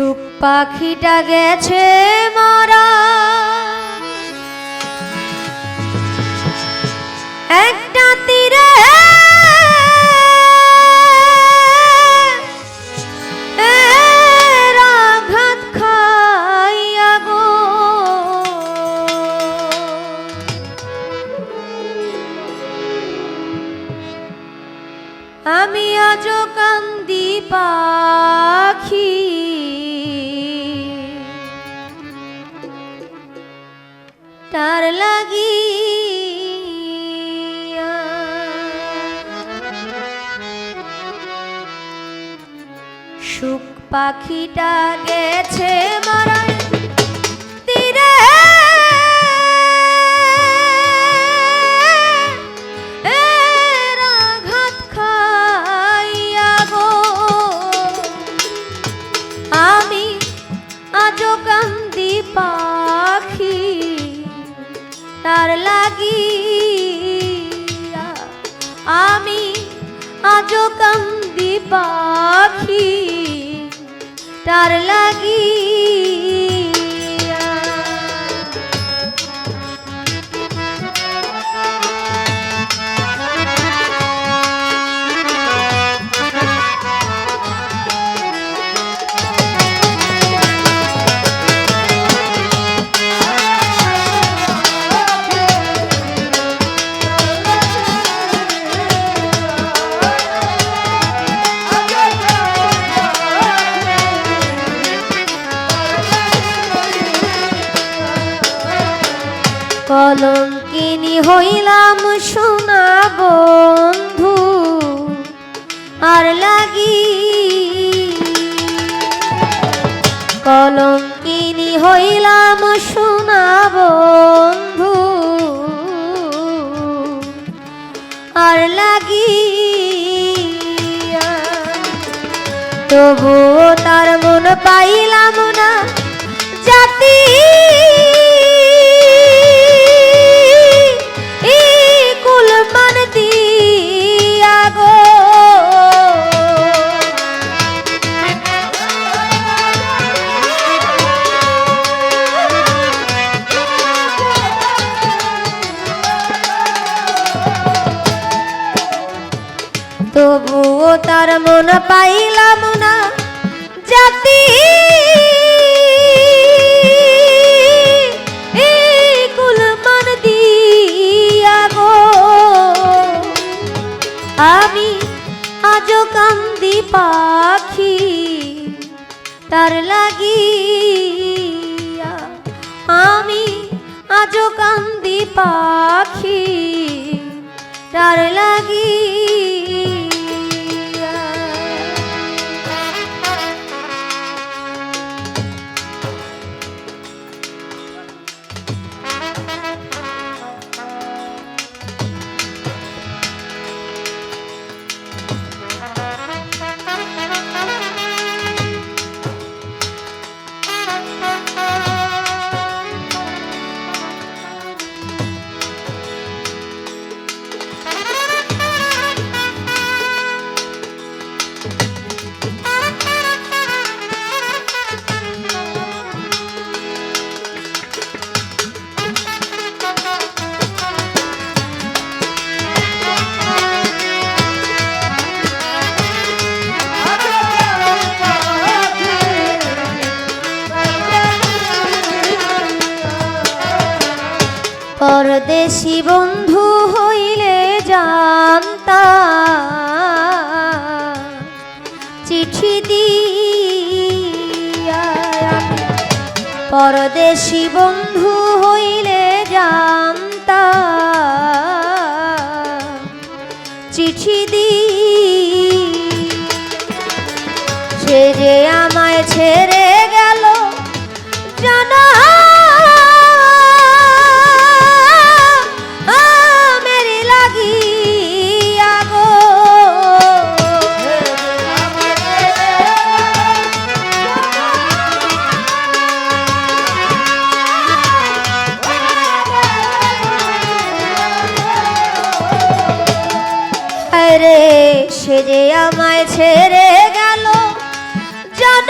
সুখ পাখিটা গেছে মারা। একটা তীরে। খাইয়া আমি আজ কান্দি পাখি। তার লাগি। সুখ পাখিটা গেছে মারায় পাখি তার লাগি কলঙ্কিনী হইলাম সোনা বন্ধু। আর লাগি তবু তার মন পাইলাম না জাতি। তবুও তার মন পাইলাম না জাতি। কুলমান দিয়া গো। আমি আজও কান্দি পাখি, তার লাগি আমি আজও কান্দি পাখি, তার লাগি পরদেশি বন্ধু হইলে জানতা চিঠি দিয়া পরদেশি বন্ধু হইলে জানতা চিঠি দি সে যে আমায় ছেড়ে যে আমায় ছেড়ে গেল জন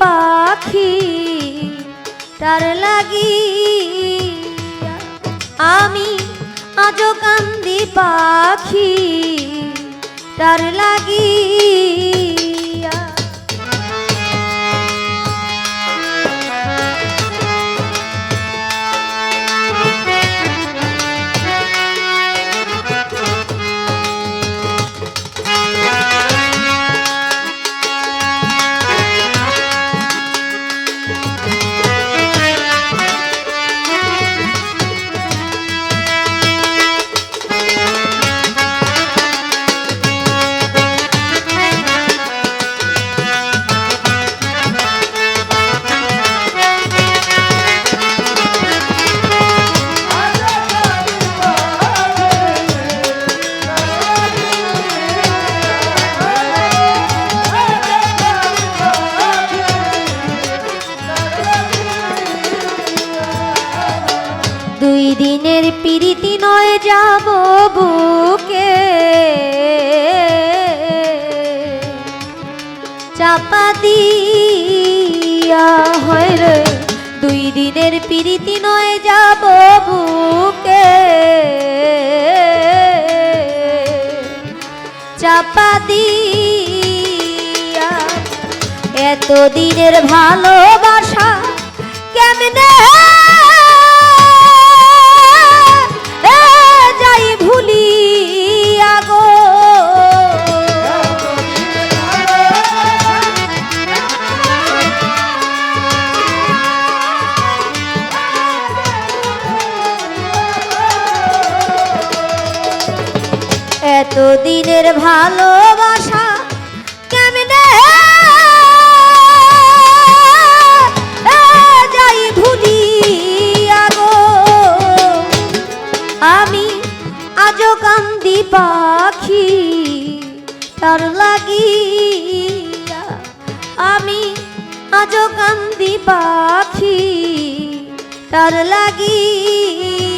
পাখি তার লাগি আমি আজ কান্দি পাখি তার লাগি রে। দুই দিনের পিরিতি নয় যাব বুকে। চাপা দিয়া এত দিনের ভালোবাসা কেমনে এত দিনের ভালোবাসা কেমনে যাই ভুলি আগো আমি আজও কান্দি পাখি, তার লাগিয়া। আমি আজও কান্দি পাখি, তার লাগিয়া।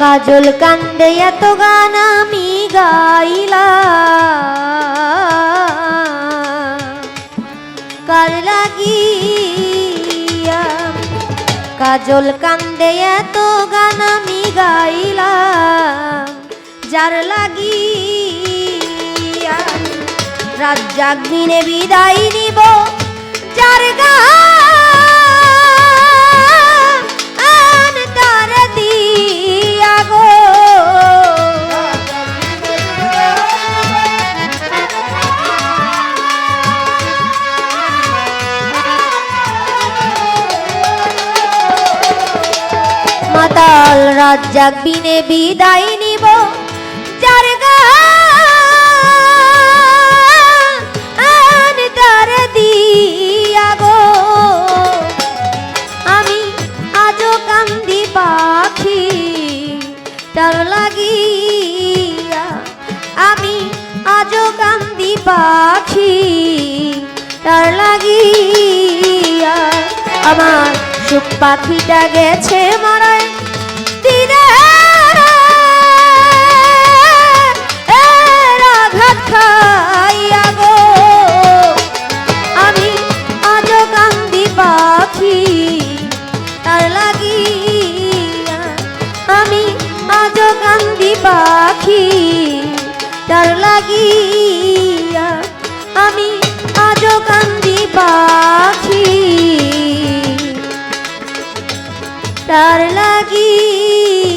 কাজল কান্দে এত গান আমি গাইলা। কার লাগিয়া কাজল কান্দে এত গান আমি গাইলাম যার লাগিয়া রাত জাগিনে বিদায় নিব, যার গান মাতাল রাত জাগবিনে বিদায় নিব। পাখিটা গেছে মারায়। খাইয়া গো। আমি পাখি, তার লাগিয়া। আমি কান্দি পাখি, তার লাগিয়া। আমি আজও কান্দি পাখি। তার লাগি